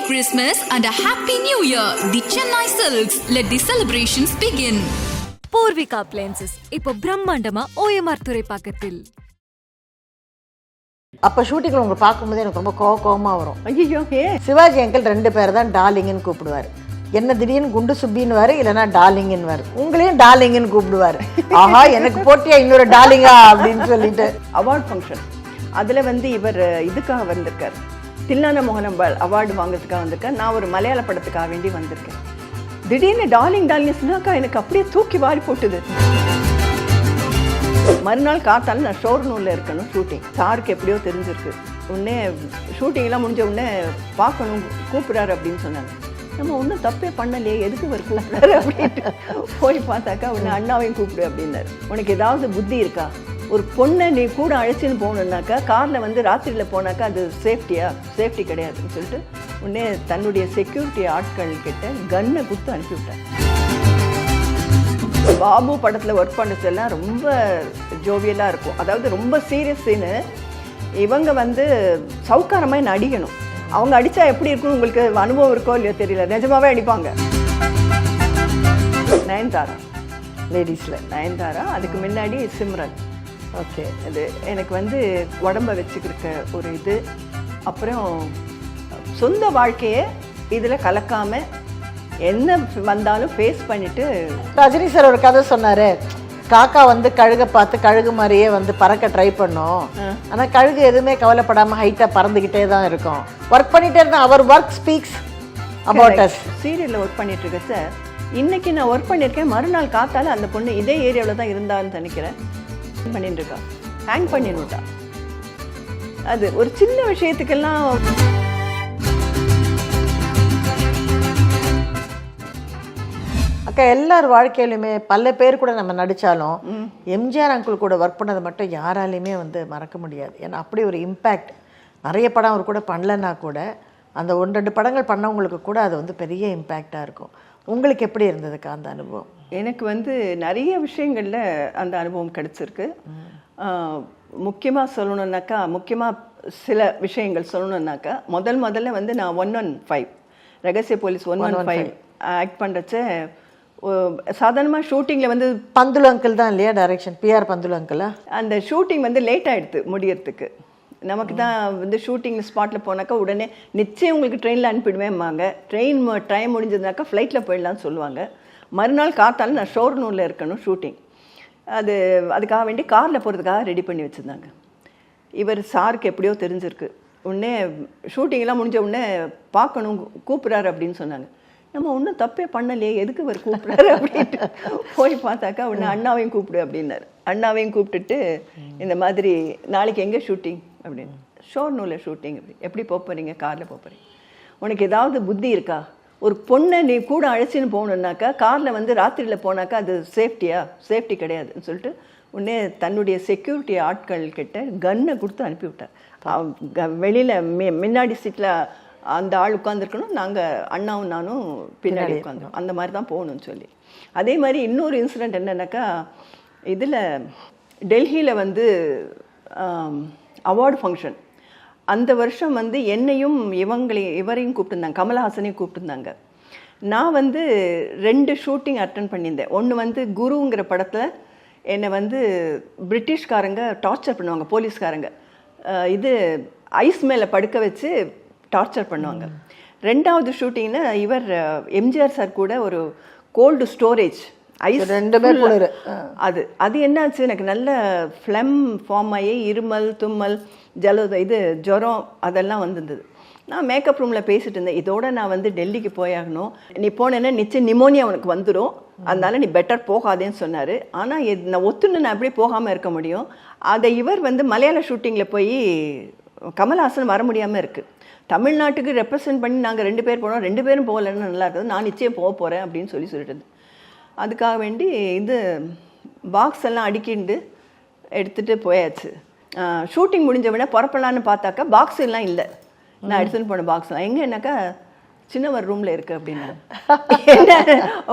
Merry Christmas and a Happy New Year. The Chennai Silks. Let the celebrations begin. Poorvika appliances இப்போ பிரம்மாண்டமா OMR துறை பக்கத்தில். அப்போ ஷூட்டிங்கில் உங்களை பார்க்கும்போது எனக்கு ரொம்ப கோவ கோவமாக வரும் ஐயோ சிவாஜி அங்கிள் ரெண்டு பேர் தான் டார்லிங்னு கூப்பிடுவார். என்ன திடீர்னு குண்டு சுப்பின்னு இல்லைன்னா டார்லிங்னு உங்களையும் டார்லிங்னு கூப்பிடுவார். ஆஹா எனக்கு போட்டியா இன்னொரு டார்லிங்கா அப்படின்னு சொல்லிட்டு. அவார்ட் ஃபங்க்ஷன் அதில் வந்து இவர் இதுக்காக வந்திருக்கார். தில்லான மோகனம் அவார்டு வாங்குறதுக்காக வந்திருக்கேன். நான் ஒரு மலையாள படத்துக்காக வேண்டி வந்திருக்கேன். திடீர்னு டார்லிங் டார்லிங் சொன்னாக்கா எனக்கு அப்படியே தூக்கி வாரி போட்டுது. மறுநாள் காத்தால நான் ஷோர்னூரில் இருக்கணும் ஷூட்டிங் சாருக்கு எப்படியோ தெரிஞ்சிருக்கு. உடனே ஷூட்டிங்லாம் முடிஞ்ச உடனே பார்க்கணும் கூப்பிட்றாரு அப்படின்னு சொன்னாங்க. நம்ம ஒன்றும் தப்பே பண்ணலையே எதுக்கு இவர் கூப்பிட்றாரு அப்படின்ட்டு. போய் பார்த்தாக்கா உடனே அண்ணாவையும் கூப்பிடு அப்படின்னாரு. உனக்கு ஏதாவது புத்தி இருக்கா? ஒரு பொண்ணை நீ கூட அழைச்சின்னு போகணுன்னாக்கா காரில் வந்து ராத்திரியில் போனாக்கா அது சேஃப்டியா சேஃப்டி கிடையாதுன்னு சொல்லிட்டு உடனே தன்னுடைய செக்யூரிட்டி ஆட்கள் கிட்ட கன்னை கொடுத்து அனுப்பிவிட்டார் பாபு படத்தில் ஒர்க் பண்ணதெல்லாம் ரொம்ப ஜோவியலாக இருக்கும். அதாவது ரொம்ப சீரியஸ் சீனு இவங்க வந்து சவுக்காரமாக என்ன அடிக்கணும் அவங்க அடித்தா எப்படி இருக்கும் உங்களுக்கு அனுபவம் இருக்கோ இல்லையோ தெரியல. நிஜமாகவே அடிப்பாங்க. நயன்தாரா. லேடிஸில் நயன்தாரா. அதுக்கு முன்னாடி சிம்ரன். ஓகே இது எனக்கு வந்து உடம்ப வச்சுக்கிருக்க ஒரு இது. அப்புறம் சொந்த வாழ்க்கையை இதில் கலக்காமல் என்ன வந்தாலும் ஃபேஸ் பண்ணிவிட்டு ரஜினி சார் ஒரு கதை சொன்னாரு. காக்கா வந்து கழுகை பார்த்து கழுகு மாதிரியே வந்து பறக்க ட்ரை பண்ணும். ஆனா கழுகு எதுவுமே கவலைப்படாம ஹைட்டா பறந்துகிட்டே தான் இருக்கும். ஒர்க் பண்ணிட்டே இருந்தா அவர் ஒர்க் ஸ்பீக்ஸ் அபவுட் அஸ் சீரியலில் ஒர்க் பண்ணிட்டு இருக்க சார் இன்னைக்கு நான் ஒர்க் பண்ணியிருக்கேன் மறுநாள் காத்தால அந்த பொண்ணு இதே ஏரியாவில் தான் இருந்தான்னு நினைக்கிறேன். பண்ணிட்டு இருக்கா ஹேங் பண்ணினுட்டா அது ஒரு சின்ன விஷயத்துக்கெல்லாம் அக்கா எல்லார் வாழ்க்கையிலுமே பல பேர் கூட நம்ம நடிச்சாலும் எம்ஜிஆர் அங்கிள் கூட ஒர்க் பண்ணதை மட்டும் யாராலையுமே வந்து மறக்க முடியாது. ஏன்னா அப்படி ஒரு இம்பேக்ட் நிறைய படம் அவர் கூட பண்ணலன்னா கூட அந்த ஒன்று ரெண்டு படங்கள் பண்ணவங்களுக்கு கூட அது வந்து பெரிய இம்பேக்டாக இருக்கும். உங்களுக்கு எப்படி இருந்ததுக்கா அந்த அனுபவம்? எனக்கு வந்து நிறைய விஷயங்களில் அந்த அனுபவம் கிடைச்சிருக்கு. முக்கியமாக சொல்லணுன்னாக்கா முக்கியமாக சில விஷயங்கள் சொல்லணுன்னாக்கா முதல் முதல்ல வந்து நான் ஒன் ஒன் ஃபைவ் ரகசிய police one one five act பண்ணுறச்ச சாதாரணமாக ஷூட்டிங்கில் வந்து பந்துலு அங்கிள் தான் இல்லையா டைரக்ஷன் பிஆர் பந்துலு அங்கிளா அந்த ஷூட்டிங் வந்து லேட் ஆகிடுது முடியறதுக்கு. நமக்கு தான் வந்து ஷூட்டிங் ஸ்பாட்டில் போனாக்கா உடனே நிச்சயம் உங்களுக்கு ட்ரெயினில் அனுப்பிடுவேம்பாங்க. ட்ரெயின் டைம் முடிஞ்சதுனாக்கா ஃப்ளைட்டில் போயிடலாம்னு சொல்லுவாங்க. மறுநாள் காத்தாலும் நான் ஷோர்னூரில் இருக்கணும் ஷூட்டிங் அது அதுக்காக வேண்டி காரில் போகிறதுக்காக ரெடி பண்ணி வச்சுருந்தாங்க. இவர் சாருக்கு எப்படியோ தெரிஞ்சிருக்கு. உடனே ஷூட்டிங்லாம் முடிஞ்ச உடனே பார்க்கணும் கூப்பிட்றாரு அப்படின்னு சொன்னாங்க. நம்ம ஒன்றும் தப்பே பண்ணலையே எதுக்கு இவர் கூப்பிட்றாரு அப்படின்ட்டு. போய் பார்த்தாக்கா உடனே அண்ணாவையும் கூப்பிடு அப்படின்னாரு. அண்ணாவையும் கூப்பிட்டுட்டு இந்த மாதிரி நாளைக்கு எங்கே ஷூட்டிங் அப்படின்னு. ஷோர்னூரில் ஷூட்டிங் அப்படி எப்படி போக போகிறீங்க காரில் போக போகிறீங்க உனக்கு ஏதாவது புத்தி இருக்கா? ஒரு பொண்ணை நீ கூட அழைச்சின்னு போகணுன்னாக்கா காரில் வந்து ராத்திரியில் போனாக்கா அது சேஃப்டியா சேஃப்டி கிடையாதுன்னு சொல்லிட்டு உடனே தன்னுடைய செக்யூரிட்டி ஆட்கள் கிட்ட கன்னை கொடுத்து அனுப்பிவிட்டார். வெளியில் முன்னாடி சீட்டில் அந்த ஆள் உட்காந்துருக்கணும் நாங்கள் அண்ணாவும் நானும் பின்னாடி உட்காந்துரும் அந்த மாதிரி தான் போகணும்னு சொல்லி. அதே மாதிரி இன்னொரு இன்சிடெண்ட் என்னன்னாக்கா இதில் டெல்லியில் வந்து அவார்டு ஃபங்க்ஷன் அந்த வருஷம் வந்து என்னையும் இவங்களையும் இவரையும் கூப்பிட்டுருந்தாங்க. கமலஹாசனையும் கூப்பிட்டுருந்தாங்க. நான் வந்து ரெண்டு ஷூட்டிங் அட்டன் பண்ணியிருந்தேன். ஒன்று வந்து குருங்கிற படத்தில் என்னை வந்து பிரிட்டிஷ்காரங்க டார்ச்சர் பண்ணுவாங்க போலீஸ்காரங்க. இது ஐஸ் மேலே படுக்க வச்சு டார்ச்சர் பண்ணுவாங்க. ரெண்டாவது ஷூட்டிங்கில் இவர் எம்ஜிஆர் சார் கூட ஒரு கோல்டு ஸ்டோரேஜ் ஐஸ் ரெண்டுமே குளிர். அது அது என்னாச்சு? எனக்கு நல்ல ஃப்ளம் ஃபார்ம் ஆகி இருமல் தும்மல் ஜல இது ஜுரம் அதெல்லாம் வந்திருந்தது. நான் மேக்கப் ரூமில் பேசிட்டு இருந்தேன். இதோட நான் வந்து டெல்லிக்கு போயாகணும். நீ போனேன்னா நிச்சயம் நிமோனியா உனக்கு வந்துடும் அதனால நீ பெட்டர் போகாதேன்னு சொன்னார். ஆனால் நான் ஒத்துன்னு நான் அப்படியே போகாமல் இருக்க முடியும். அதை இவர் வந்து மலையாள ஷூட்டிங்கில் போய் கமல்ஹாசன் வர முடியாமல் இருக்குது தமிழ்நாட்டுக்கு ரெப்ரசன்ட் பண்ணி நாங்கள் ரெண்டு பேர் போனோம். ரெண்டு பேரும் போகலன்னு நல்லா இருக்குது. நான் நிச்சயம் போக போகிறேன் அப்படின்னு சொல்லி சொல்லிட்டு அதுக்காக வேண்டி இது பாக்ஸ் எல்லாம் அடிக்கிண்டு எடுத்துகிட்டு போயாச்சு. ஷூட்டிங் முடிஞ்ச புறப்படலான்னு பார்த்தாக்கா பாக்ஸ் எல்லாம் இல்லை. நான் எடுத்துன்னு போன பாக்ஸ்லாம் எங்கே என்னக்கா? சின்னவர் ரூமில் இருக்கு அப்படின்னா. என்ன?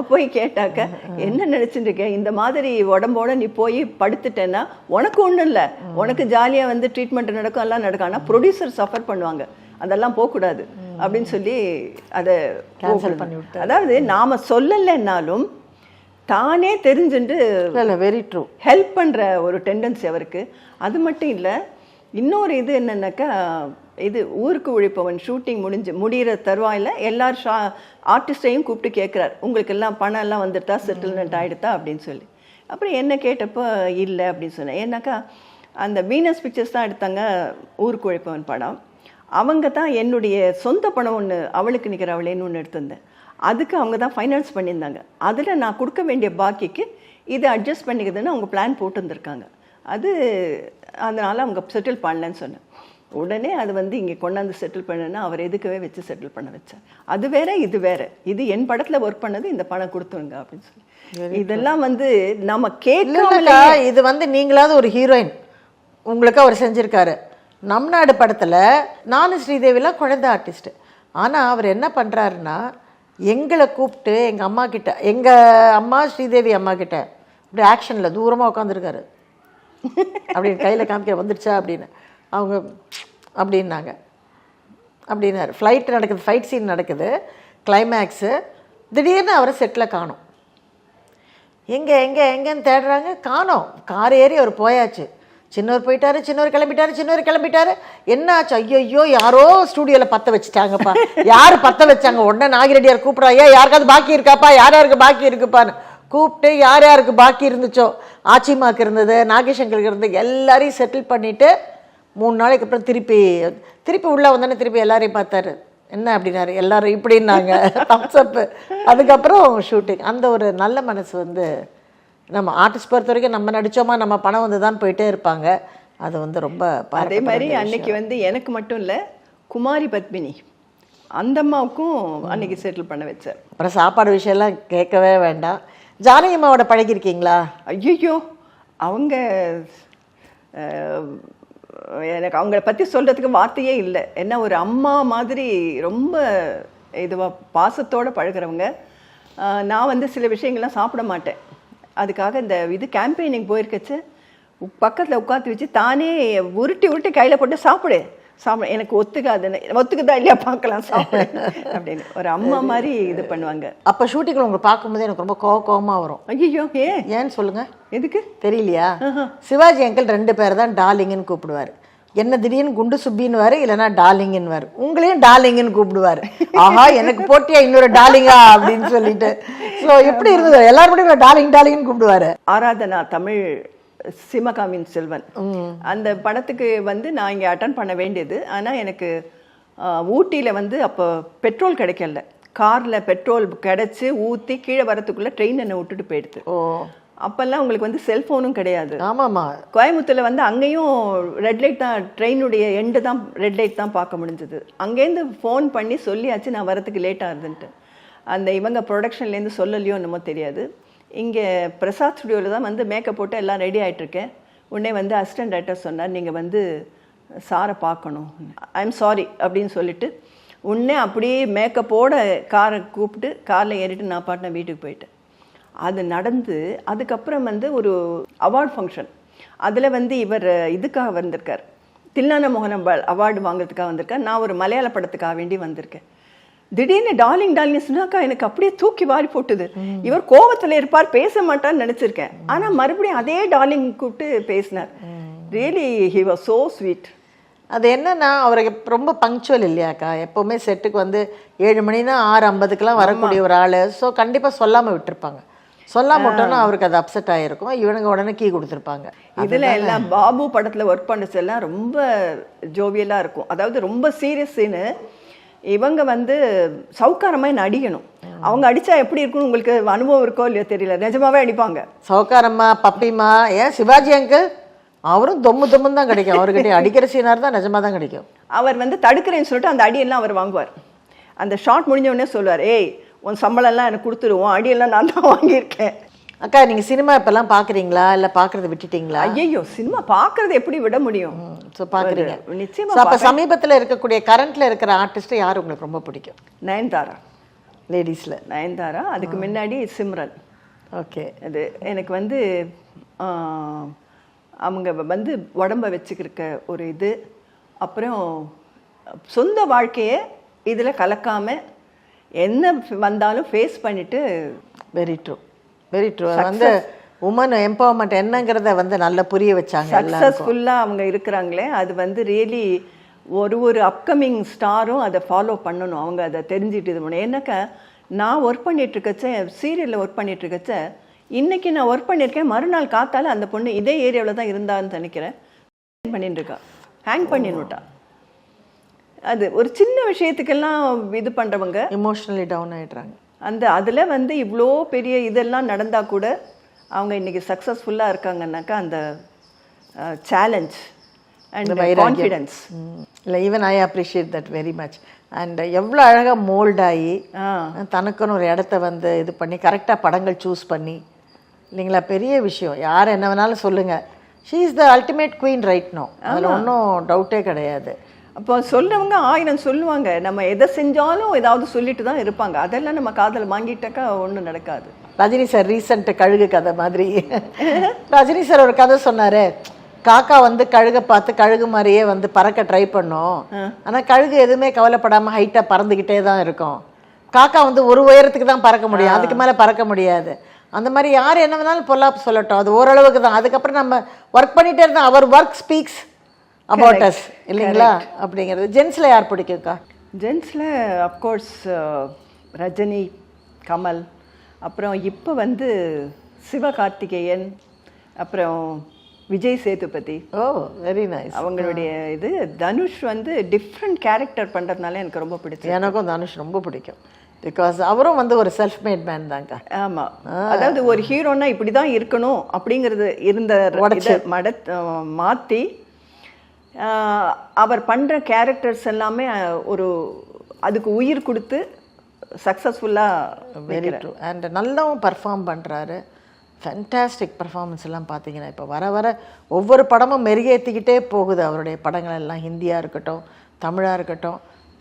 போய் கேட்டாக்க என்ன நினச்சிட்டு இந்த மாதிரி உடம்போட நீ போய் படுத்துட்டேன்னா உனக்கு ஒன்றும் இல்லை. உனக்கு ஜாலியாக வந்து ட்ரீட்மெண்ட் நடக்கும் எல்லாம் நடக்கும். ஆனால் ப்ரொடியூசர் சஃபர் பண்ணுவாங்க. அதெல்லாம் போகக்கூடாது அப்படின்னு சொல்லி அதை Cancel பண்ணி. அதாவது நாம சொல்லலைன்னாலும் தானே தெரிஞ்சுட்டு இல்லை வெரி ட்ரூ ஹெல்ப் பண்ணுற ஒரு டெண்டன்சி அவருக்கு. அது மட்டும் இல்லை இன்னொரு இது என்னன்னாக்கா இது ஊருக்கு உழைப்பவன் ஷூட்டிங் முடிஞ்சு முடிகிற தருவாயில் எல்லார் ஷா ஆர்டிஸ்டையும் கூப்பிட்டு கேட்குறாரு உங்களுக்கு எல்லாம் பணம் எல்லாம் வந்துடுதா? செட்டில்மெண்ட் ஆகிடுதா அப்படின்னு சொல்லி. அப்புறம் என்ன கேட்டப்போ இல்லை அப்படின்னு சொன்னேன். ஏன்னாக்கா அந்த வீனஸ் பிக்சர்ஸ் தான் எடுத்தாங்க ஊருக்கு உழைப்பவன் படம். அவங்க தான் என்னுடைய சொந்த பணம் ஒன்று அவளுக்கு நிற்கிற அவளேன்னு ஒன்று எடுத்திருந்தேன். அதுக்கு அவங்க தான் ஃபைனான்ஸ் பண்ணியிருந்தாங்க. அதில் நான் கொடுக்க வேண்டிய பாக்கிக்கு இதை அட்ஜஸ்ட் பண்ணிக்கிறதுன்னு அவங்க பிளான் போட்டுருந்துருக்காங்க. அது அதனால் அவங்க செட்டில் பண்ணலன்னு சொன்னேன். உடனே அது வந்து இங்கே கொண்டாந்து செட்டில் பண்ணனா அவர் எதுக்கவே வச்சு செட்டில் பண்ண வச்சார். அது வேற இது வேற. இது என் படத்தில் ஒர்க் பண்ணது இந்த பணம் கொடுத்துருங்க அப்படின்னு சொல்லி. இதெல்லாம் வந்து நம்ம இல்லைக்கா இது வந்து நீங்களாவது ஒரு ஹீரோயின் உங்களுக்கு அவர் செஞ்சிருக்காரு. நம் நாடு படத்தில் நானும் ஸ்ரீதேவிலாம் குழந்தை ஆர்டிஸ்ட் ஆனால் அவர் என்ன பண்ணுறாருன்னா எங்களை கூப்பிட்டு எங்கள் அம்மா கிட்ட எங்கள் அம்மா ஸ்ரீதேவி அம்மா கிட்ட அப்படி ஆக்ஷனில் தூரமாக உட்காந்துருக்காரு அப்படின்னு கையில் காமிக்கிற வந்துடுச்சா அப்படின்னு. அவங்க அப்படின்னாங்க. அப்படின்னாரு. ஃப்ளைட் நடக்குது ஃபைட் சீன் நடக்குது. கிளைமேக்ஸு திடீர்னு அவரை செட்டில் காணோம். எங்கே எங்கே எங்கேன்னு தேடுறாங்க. காணோம். கார் ஏறி அவர் போயாச்சு. சின்னவர் போயிட்டாரு சின்னவர் கிளம்பிட்டாரு சின்னவர் கிளம்பிட்டாரு. என்ன ஆச்சு ஐயோ ஐயோ யாரோ ஸ்டூடியோவில் பற்ற வச்சுட்டாங்கப்பா. யார் பற்ற வச்சாங்க? உடனே நாகிரெடியார் கூப்பிட்றா ஏன் யாருக்காவது பாக்கி இருக்காப்பா? யார் யாருக்கு பாக்கி இருக்குப்பான்னு? கூப்பிட்டு யார் யாருக்கு பாக்கி இருந்துச்சோ? ஆச்சிமாக்கு இருந்தது நாகேஷங்கருக்கு இருந்தது எல்லாரையும் செட்டில் பண்ணிவிட்டு மூணு நாளைக்கு அப்புறம் திருப்பி திருப்பி உள்ளே வந்தோடனே திருப்பி எல்லாரையும் பார்த்தாரு. என்ன அப்படின்னாரு? எல்லாரும் இப்படின்னாங்க. தம்ஸ்அப்பு அதுக்கப்புறம் ஷூட்டிங் அந்த ஒரு நல்ல மனசு வந்து நம்ம ஆர்டிஸ்ட் பொறுத்த வரைக்கும் நம்ம நடிச்சோமா நம்ம பணம் வந்து தான் போயிட்டே இருப்பாங்க. அது வந்து ரொம்ப அதே மாதிரி அன்னைக்கு வந்து எனக்கு மட்டும் இல்லை குமாரி பத்மினி அந்த அம்மாவுக்கும் அன்னைக்கு செட்டில் பண்ண வச்சார் அப்புறம் சாப்பாடு விஷயம்லாம் கேட்கவே வேண்டாம். ஜானகி அம்மாவோட பழகிருக்கீங்களா ஐயோ அவங்க எனக்கு அவங்கள பற்றி சொல்கிறதுக்கு வார்த்தையே இல்லை. என்ன ஒரு அம்மா மாதிரி ரொம்ப இதுவாக பாசத்தோட பழகுறவங்க. நான் வந்து சில விஷயங்கள்லாம் சாப்பிட மாட்டேன். அதுக்காக இந்த இது கேம்பெயினிங் போயிருக்கச்சு. பக்கத்தில் உட்காந்து வச்சு தானே உருட்டி உருட்டி கையில் போட்டு சாப்பிடு. சாப்பிட. எனக்கு ஒத்துக்காதுன்னு. ஒத்துக்குதா இல்லையா? பார்க்கலாம். சாப்பிடு. அப்படின்னு. ஒரு அம்மா மாதிரி இது பண்ணுவாங்க. அப்போ ஷூட்டிங்கில் உங்களுக்கு பார்க்கும்போது எனக்கு ரொம்ப கோவ கோவமாக வரும். ஐயோ ஏன்? ஏன்னு சொல்லுங்கள் எதுக்கு? தெரியலையா? சிவாஜி அங்கிள் ரெண்டு பேர் தான் டார்லிங்னு கூப்பிடுவார். என்ன திடீர்னு குண்டு சுப்பின்னுவாரு இல்லைன்னா டார்லிங்னு உங்களையும் டார்லிங்னு கூப்பிடுவாரு. ஆஹா எனக்கு போட்டியா இன்னொரு டார்லிங்கா அப்படின்னு சொல்லிட்டு. ஸோ எப்படி இருந்தது? எல்லாரும் டார்லிங் டார்லிங்னு கூப்பிடுவாரு. ஆராதனா தமிழ் சிமகாமின் செல்வன். அந்த படத்துக்கு வந்து நான் இங்கே அட்டன் பண்ண வேண்டியது. ஆனால் எனக்கு ஊட்டியில் வந்து அப்போ பெட்ரோல் கிடைக்கல. காரில் பெட்ரோல் கிடச்சி ஊற்றி கீழே வரத்துக்குள்ளே ட்ரெயின் என்னை விட்டுட்டு போயிடுது. ஓ. அப்போல்லாம் உங்களுக்கு வந்து செல்ஃபோனும் கிடையாது. ஆமாம்மா. கோயம்புத்தூரில் வந்து அங்கேயும் ரெட் லைட் தான் ட்ரெயினுடைய எண்டு தான் ரெட் லைட் தான் பார்க்க முடிஞ்சது. அங்கேருந்து ஃபோன் பண்ணி சொல்லியாச்சு நான் வரத்துக்கு லேட் ஆகுதுன்ட்டு. அந்த இவங்க ப்ரொடக்ஷன்லேருந்து சொல்லலையோ என்னமோ தெரியாது. இங்கே பிரசாத் ஸ்டுடியோவில் தான் வந்து மேக்கப் போட்டு எல்லாம் ரெடி ஆகிட்டுருக்கேன் உடனே வந்து அசிஸ்டன்ட் டைரக்டர் சொன்னார் நீங்கள் வந்து சாரை பார்க்கணும். ஐம் சாரி அப்படின்னு சொல்லிட்டு உடனே அப்படியே மேக்கப்போட காரை கூப்பிட்டு காரில் ஏறிட்டு நான் பாட்டின வீட்டுக்கு போயிட்டேன். அது நடந்து அதுக்கப்புறம் வந்து ஒரு அவார்ட் ஃபங்க்ஷன் அதில் வந்து இவர் இதுக்காக வந்திருக்கார். தில்லான மோகனம் அவார்டு வாங்குறதுக்காக வந்திருக்கார். நான் ஒரு மலையாள படத்துக்காக வேண்டி வந்திருக்கேன். திடீர்னு டார்லிங் டார்லிங் சொன்னாக்கா எனக்கு அப்படியே தூக்கி வாரி போட்டுது. இவர் கோவத்துல இருப்பார் பேச மாட்டார்னு நினைச்சிருக்கேன். ஆனா மறுபடியும் அதே டார்லிங் கூப்பிட்டு பேசினார். Really he was so sweet அது என்னன்னா அவருக்கு ரொம்ப பங்க்சுவல் இல்லையாக்கா? எப்போவுமே செட்டுக்கு வந்து ஏழு மணினா ஆறு ஐம்பதுக்கெல்லாம் வரக்கூடிய ஒரு ஆள். ஸோ கண்டிப்பாக சொல்லாமல் விட்டுருப்பாங்க. சொல்லாம விட்டோன்னா அவருக்கு அது அப்செட் ஆகிருக்கும் இவனுங்க உடனே கீ கொடுத்துருப்பாங்க. இதுல எல்லாம் பாபு படத்துல ஒர்க் பண்ணது எல்லாம் ரொம்ப ஜோவியலா இருக்கும். அதாவது ரொம்ப சீரியஸ் சீனு இவங்க வந்து சவுக்காரமா என்ன அடிக்கணும் அவங்க அடிச்சா எப்படி இருக்கும்னு உங்களுக்கு அனுபவம் இருக்கோ இல்லையோ தெரியல. நிஜமாவே அடிப்பாங்க. சவுக்காரம்மா பப்பிம்மா ஏன் சிவாஜி அங்கிள் அவரும் தொம்மு தொம்முன்னு தான் கிடைக்கும். அவர்கிட்ட அடிக்கிற சீனார் தான் நிஜமாக தான் கிடைக்கும். அவர் வந்து தடுக்கிறேன்னு சொல்லிட்டு அந்த அடியெல்லாம் அவர் வாங்குவார். அந்த ஷார்ட் முடிஞ்ச உடனே சொல்லுவார் ஏய் உன் சம்பளம் எல்லாம் எனக்கு கொடுத்துருவோம். அடியெல்லாம் நான் தான் வாங்கியிருக்கேன். அக்கா நீங்கள் சினிமா இப்போல்லாம் பார்க்குறீங்களா இல்லை பார்க்குறத விட்டுட்டீங்களா? ஐயோ சினிமா பார்க்கறது எப்படி விட முடியும்? ஸோ பார்க்குறீங்க ஒரு- நிச்சயமா ஸோ அப்போ சமீபத்தில் இருக்கக்கூடிய கரண்ட்டில் இருக்கிற ஆர்டிஸ்ட்டு யார் உங்களுக்கு ரொம்ப பிடிக்கும்? நயன்தாரா. லேடிஸில் நயன்தாரா அதுக்கு முன்னாடி சிம்ரன். ஓகே. அது எனக்கு வந்து அவங்க வந்து உடம்ப வச்சுக்கிருக்க ஒரு இது. அப்புறம் சொந்த வாழ்க்கையை இதில் கலக்காம என்ன வந்தாலும் ஃபேஸ் பண்ணிட்டு வெரி ட்ரூ வெரி ட்ரூ வந்து உமன் எம்பவர்மெண்ட் என்னங்கிறத வந்து நல்லா புரிய வச்சாங்க சக்ஸஸ்ஃபுல்லாக அவங்க இருக்கிறாங்களே அது வந்து ரியலி ஒரு ஒரு அப்கமிங் ஸ்டாரும் அதை ஃபாலோ பண்ணணும். அவங்க அதை தெரிஞ்சுட்டு இது பண்ணணும். ஏன்னாக்கா நான் ஒர்க் பண்ணிட்டு இருக்கச்ச சீரியலில் ஒர்க் பண்ணிட்டு இருக்கச்ச இன்னைக்கு நான் ஒர்க் பண்ணியிருக்கேன் மறுநாள் காத்தால அந்த பொண்ணு இதே ஏரியாவில் தான் இருந்தான்னு நினைக்கிறேன். பண்ணிட்டு இருக்கா. ஹேங் பண்ணினுட்டா அது ஒரு சின்ன விஷயத்துக்கெல்லாம் இது பண்ணுறவங்க இமோஷனலி டவுன் ஆயிடுறாங்க. அந்த அதில் வந்து இவ்வளோ பெரிய இதெல்லாம் நடந்தால் கூட அவங்க இன்னைக்கு சக்ஸஸ்ஃபுல்லாக இருக்காங்கன்னாக்கா அந்த சேலஞ்ச் அண்ட் கான்ஃபிடென்ஸ் இல்லை even I appreciate that very much and எவ்வளோ அழகாக மோல்ட் ஆகி தனக்குன்னு ஒரு இடத்த வந்து இது பண்ணி கரெக்டாக படங்கள் சூஸ் பண்ணி இல்லைங்களா? பெரிய விஷயம். யார் என்ன வேணாலும் சொல்லுங்கள் she is the ultimate queen right no அதில் ஒன்றும் டவுட்டே கிடையாது. அப்போ சொல்றவங்க ஆயிரம் சொல்லுவாங்க. நம்ம எதை செஞ்சாலும் ஏதாவது சொல்லிட்டு தான் இருப்பாங்க. அதெல்லாம் நம்ம காதில் வாங்கிட்டாக்கா ஒன்றும் நடக்காது. ரஜினி சார் ரீசெண்ட் கழுகு கதை மாதிரி. ரஜினி சார் ஒரு கதை சொன்னாரு. காக்கா வந்து கழுகை பார்த்து கழுகு மாதிரியே வந்து பறக்க ட்ரை பண்ணும். ஆனா கழுகு எதுவுமே கவலைப்படாம ஹைட்டா பறந்துகிட்டே தான் இருக்கும். காக்கா வந்து ஒரு உயரத்துக்கு தான் பறக்க முடியும். அதுக்கு மேல பறக்க முடியாது. அந்த மாதிரி யார் என்ன வேணாலும் பொல்லாப்பு சொல்லட்டும். அது ஓரளவுக்கு தான். அதுக்கப்புறம் நம்ம ஒர்க் பண்ணிட்டே இருந்தா அவர் ஒர்க் ஸ்பீக்ஸ் அபவுட் அஸ் இல்லைங்களா? அப்படிங்கிறது. ஜென்ஸ்ல யார் பிடிக்கும்க்கா? ஜென்ஸில் அஃப்கோர்ஸ் ரஜினி கமல் அப்புறம் இப்போ வந்து சிவகார்த்திகேயன் அப்புறம் Vijay Sethupathi. Oh very nice அவங்களுடைய இது தனுஷ் வந்து டிஃப்ரெண்ட் கேரக்டர் பண்ணுறதுனால எனக்கு ரொம்ப பிடிச்சது எனக்கும் தனுஷ் ரொம்ப பிடிக்கும். பிகாஸ் அவரும் வந்து ஒரு செல்ஃப் மேட் மேன் தாங்க ஆமா அதாவது ஒரு ஹீரோனா இப்படி தான் இருக்கணும் அப்படிங்கிறது இருந்த மட மாற்றி அவர் பண்ணுற கேரக்டர்ஸ் எல்லாமே ஒரு அதுக்கு உயிர் கொடுத்து சக்ஸஸ்ஃபுல்லாக வெரி ட்ரூ அண்ட் நல்லாவும் பர்ஃபார்ம் பண்ணுறாரு ஃபென்டாஸ்டிக் பர்ஃபார்மன்ஸ் எல்லாம் பார்த்தீங்கன்னா இப்போ வர வர ஒவ்வொரு படமும் மெருகேற்றிக்கிட்டே போகுது. அவருடைய படங்கள் எல்லாம் ஹிந்தியாக இருக்கட்டும் தமிழாக இருக்கட்டும்.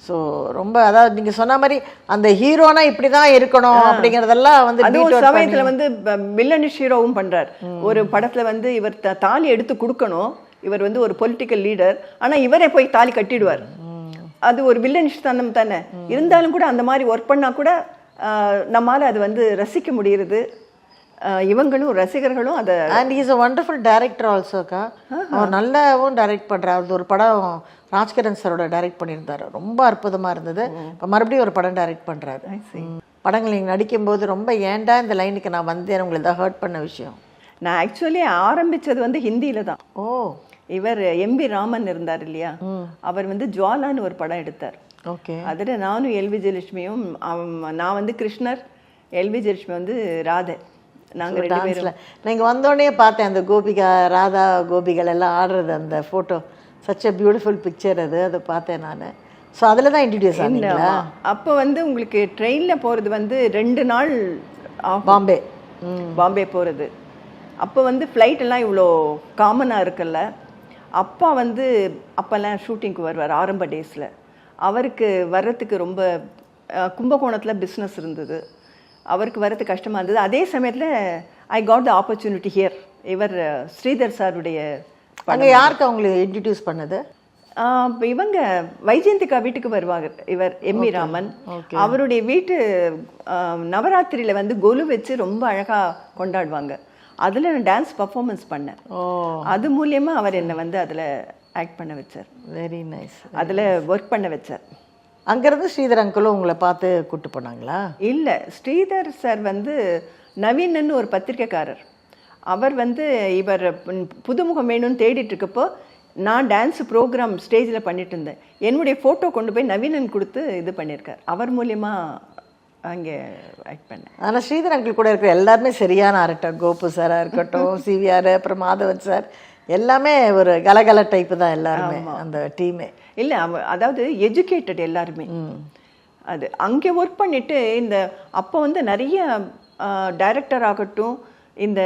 ஸோ ரொம்ப அதாவது நீங்கள் சொன்ன மாதிரி அந்த ஹீரோனா இப்படி தான் இருக்கணும் அப்படிங்கிறதெல்லாம் வந்து அதுவும் சமயத்துல வந்து வில்லனிஷ் ஹீரோவும் பண்றார். ஒரு படத்துல வந்து இவர் த- தாலி எடுத்து கொடுக்கணும். இவர் வந்து ஒரு பொலிட்டிக்கல் லீடர் ஆனா இவரே போய் தாலி கட்டிடுவார். அது ஒரு வில்லனிஷ் தனம் தானே. இருந்தாலும் கூட அந்த மாதிரி ஒர்க் பண்ணா கூட நம்மால அது வந்து ரசிக்க முடியுறது. ஆஹ், இவங்களும் ரசிகர்களும் அதை and is a wonderful director ஆல்சோக்கா அவர் நல்லாவும் டைரக்ட் பண்ணுறாரு அது ஒரு படம் ராஜ்கிரண் சாரோட டைரக்ட் பண்ணியிருந்தாரு. ரொம்ப அற்புதமாக இருந்தது. இப்போ மறுபடியும் ஒரு படம் டைரக்ட் பண்ணுறாரு படங்கள் நீங்கள் நடிக்கும்போது ரொம்ப ஏன்டா இந்த லைனுக்கு நான் வந்தேன் உங்களை ஏதாவது ஹர்ட் பண்ண விஷயம்? நான் ஆக்சுவலி ஆரம்பிச்சது வந்து ஹிந்தியில தான். ஓ. இவர் எம்பி ராமன் இருந்தார் இல்லையா? அவர் வந்து ஜுவாலான்னு ஒரு படம் எடுத்தார். ஓகே. அதில் நானும் எல் விஜயலட்சுமியும் அவன் நான் வந்து கிருஷ்ணர் எல் விஜயலட்சுமி வந்து ராதை. நாங்கள் ரெண்டு பேரும். நீங்கள் வந்தோடனே பார்த்தேன் அந்த கோபிகா ராதா கோபிகள் எல்லாம் ஆடுறது அந்த photo such a beautiful picture அது அதை பார்த்தேன் நான். ஸோ அதில் தான் இன்ட்ரடியூஸ் ஆனீங்களா? அப்போ வந்து உங்களுக்கு ட்ரெயினில் போகிறது வந்து ரெண்டு நாள் பாம்பே. பாம்பே போகிறது அப்போ வந்து ஃப்ளைட் எல்லாம் இவ்வளோ காமனாக இருக்குல்ல? அப்பா வந்து அப்போல்லாம் ஷூட்டிங்க்கு வருவார் ஆரம்ப டேஸில் அவருக்கு வர்றதுக்கு ரொம்ப கும்பகோணத்தில் பிஸ்னஸ் இருந்தது. அவருக்கு வர்றது கஷ்டமாக இருந்தது. அதே சமயத்தில் I got the opportunity here இவர் ஸ்ரீதர் சாருடைய அங்கே யாருக்கு அவங்களுக்கு இன்ட்ரடியூஸ் பண்ணது? இவங்க வைஜெயந்திகா வீட்டுக்கு வருவாங்க. இவர் எம்மி ராமன். அவருடைய வீட்டு நவராத்திரியில வந்து கொலு வச்சு ரொம்ப அழகா கொண்டாடுவாங்க. அதுல நான் டான்ஸ் பர்ஃபார்மன்ஸ் பண்ணேன். ஓ. அது மூலியமா அவர் என்னை வந்து அதுல ஆக்ட் பண்ண வச்சார். வெரி நைஸ் அதுல ஒர்க் பண்ண வச்சார். அங்கேருந்து ஸ்ரீதர் அங்கிளும் உங்களை பார்த்து கூட்டு போனாங்களா? இல்ல ஸ்ரீதர் சார் வந்து நவீனன்னு ஒரு பத்திரிக்கைக்காரர். அவர் வந்து இவர் புதுமுகம் வேணும்னு தேடிட்டு இருக்கப்போ நான் டான்ஸ் ப்ரோக்ராம் ஸ்டேஜில் பண்ணிட்டு இருந்தேன். என்னுடைய ஃபோட்டோ கொண்டு போய் நவீனன் கொடுத்து இது பண்ணியிருக்கார். அவர் மூலியமா அங்கே ஆக்ட் பண்ணேன். ஆனால் ஸ்ரீதர் அங்கிள் கூட இருக்கிற எல்லாருமே சரியான அரட்டம் கோபு சாராக இருக்கட்டும் சிவிஆர் அப்புறம் மாதவன் சார் எல்லாமே ஒரு கலகல டைப்பு தான் எல்லாருமே அந்த டீமே இல்ல அவ அதாவது எஜுகேட்டட் எல்லாருமே. அது அங்கே ஒர்க் பண்ணிட்டு இந்த அப்போ வந்து நிறைய டைரக்டர் ஆகட்டும் இந்த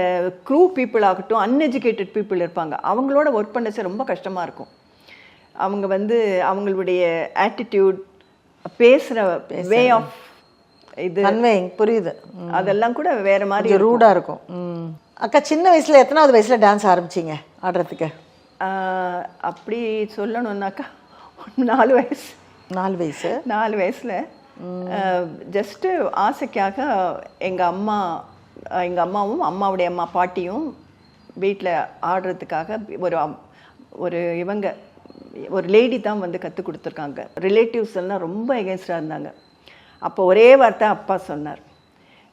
க்ரூ பீப்புள் ஆகட்டும் அன்எஜுகேட்டட் பீப்புள் இருப்பாங்க. அவங்களோட ஒர்க் பண்ணச்சு ரொம்ப கஷ்டமா இருக்கும். அவங்க வந்து அவங்களுடைய ஆட்டிடியூட் பேசுற வே ஆஃப் இது கன்வேயிங் புரியுது. அதெல்லாம் கூட வேற மாதிரி ரூடாக இருக்கும். அக்கா சின்ன வயசில் எத்தனாவது வயசில் டான்ஸ் ஆரம்பிச்சீங்க ஆடுறதுக்கு? அப்படி சொல்லணும்னாக்கா நாலு வயசு. நாலு வயசு? நாலு வயசில். ஜஸ்ட்டு ஆசைக்காக எங்கள் அம்மா எங்கள் அம்மாவும் அம்மாவுடைய அம்மா பாட்டியும் வீட்டில் ஆடுறதுக்காக ஒரு ஒரு இவங்க ஒரு லேடி தான் வந்து கற்றுக் கொடுத்துருக்காங்க. ரிலேட்டிவ்ஸ் எல்லாம் ரொம்ப எகென்ஸ்டாக இருந்தாங்க. அப்போ ஒரே வார்த்தை அப்பா சொன்னார்.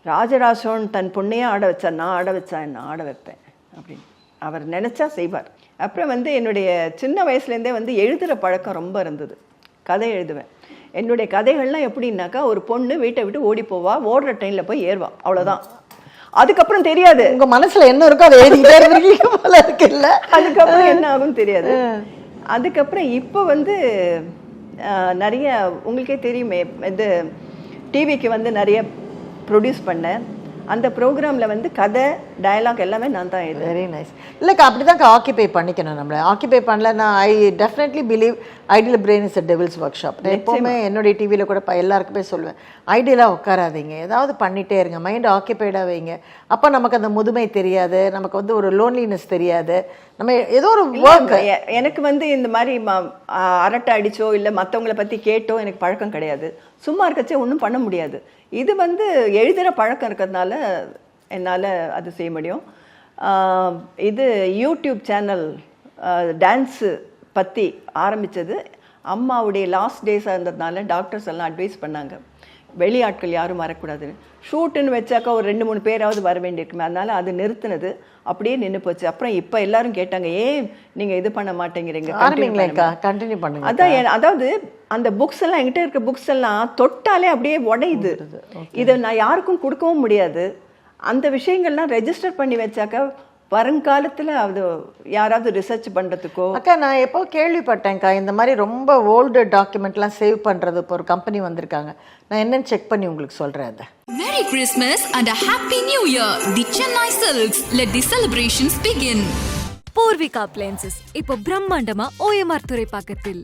ராஜராஜோன் தன் பொண்ணையே ஆட வச்சா நான் ஆட வச்சா நான் ஆட வைப்பேன் அப்படின்னு. அவர் நினச்சா செய்வார். அப்புறம் வந்து என்னுடைய சின்ன வயசுலேருந்தே வந்து எழுதுகிற பழக்கம் ரொம்ப இருந்தது. கதை எழுதுவேன். என்னுடைய கதைகள்லாம் எப்படின்னாக்கா ஒரு பொண்ணு வீட்டை விட்டு ஓடி போவா ஓடுற ட்ரெயினில் போய் ஏறுவா. அவ்வளோதான் அதுக்கப்புறம் தெரியாது. உங்க மனசுல என்ன இருக்கோ அதை எழுதிக்கிட்டே போல இருக்குல்ல அதுக்கப்புறம் என்ன ஆகும் தெரியாது. அதுக்கப்புறம் இப்போ வந்து நிறைய உங்களுக்கே தெரியுமே இது டிவிக்கு வந்து நிறைய ப்ரொடியூஸ் பண்ணேன். அந்த ப்ரோக்ராமில் வந்து கதை டயலாக் எல்லாமே நான் தான் எழுதுவேன். வெரி நைஸ் இல்லைக்கா அப்படி தான் ஆக்கிபை பண்ணிக்கணும் நம்மளை. ஆக்கிபை பண்ணலன்னா I definitely believe ideal brain is a devil's workshop எப்போவுமே என்னுடைய டிவியில் கூட ப- எல்லாருக்குமே சொல்லுவேன். ஐடியலாக உட்காராதீங்க. ஏதாவது பண்ணிகிட்டே இருங்க. மைண்ட் ஆக்கியபைடாக வைங்க. அப்போ நமக்கு அந்த முதுமை தெரியாது. நமக்கு வந்து ஒரு லோன்லினஸ் தெரியாது. நம்ம ஏதோ ஒரு ஒர்க் எனக்கு வந்து இந்த மாதிரி அரட்டை அடிச்சோ இல்லை மற்றவங்கள பற்றி கேட்டோ எனக்கு பழக்கம் கிடையாது. சும்மா இருக்கச்சே ஒன்றும் பண்ண முடியாது. இது வந்து எழுதுகிற பழக்கம் இருக்கிறதுனால என்னால் அது செய்ய முடியும். இது யூடியூப் சேனல் டான்ஸு பற்றி ஆரம்பித்தது அம்மாவுடைய லாஸ்ட் டேஸாக இருந்ததுனால டாக்டர்ஸ் எல்லாம் அட்வைஸ் பண்ணாங்க. வெளியாட்கள் யாரும் வரக்கூடாதுன்னு. ஷூட்டுன்னு வச்சாக்கா ஒரு ரெண்டு மூணு பேராவது வர வேண்டியிருக்குமே. அதனால அது நிறுத்துனது. அப்படியே நின்று போச்சு. அப்புறம் இப்போ எல்லாரும் கேட்டாங்க ஏன் நீங்கள் இது பண்ண மாட்டேங்கிறீங்க? கண்டினியூ பண்ணுங்க. அதான் அதாவது அந்த புக்ஸ் எல்லாம் என்கிட்ட இருக்க புக்ஸ் எல்லாம் தொட்டாலே அப்படியே உடையுது. இதை நான் யாருக்கும் கொடுக்கவும் முடியாது. அந்த விஷயங்கள்லாம் ரெஜிஸ்டர் பண்ணி வச்சாக்க வருங்காலத்துல அது யாராவது ரிசர்ச் பண்றதுக்கோ அக்கா நான் எப்போ கேள்விப்பட்டேன்க்கா இந்த மாதிரி ரொம்ப ஓல்டு டாக்குமெண்ட்லாம் சேவ் பண்ணுறது இப்போ ஒரு கம்பெனி வந்திருக்காங்க நான் என்னன்னு செக் பண்ணி உங்களுக்கு சொல்கிறேன் அதை Merry Christmas and a Happy New Year. The Chennai Silks. Let the celebrations begin. Poorvika appliances இப்போ பிரம்மாண்டமா ஓஎம்ஆர் துறை பக்கத்தில்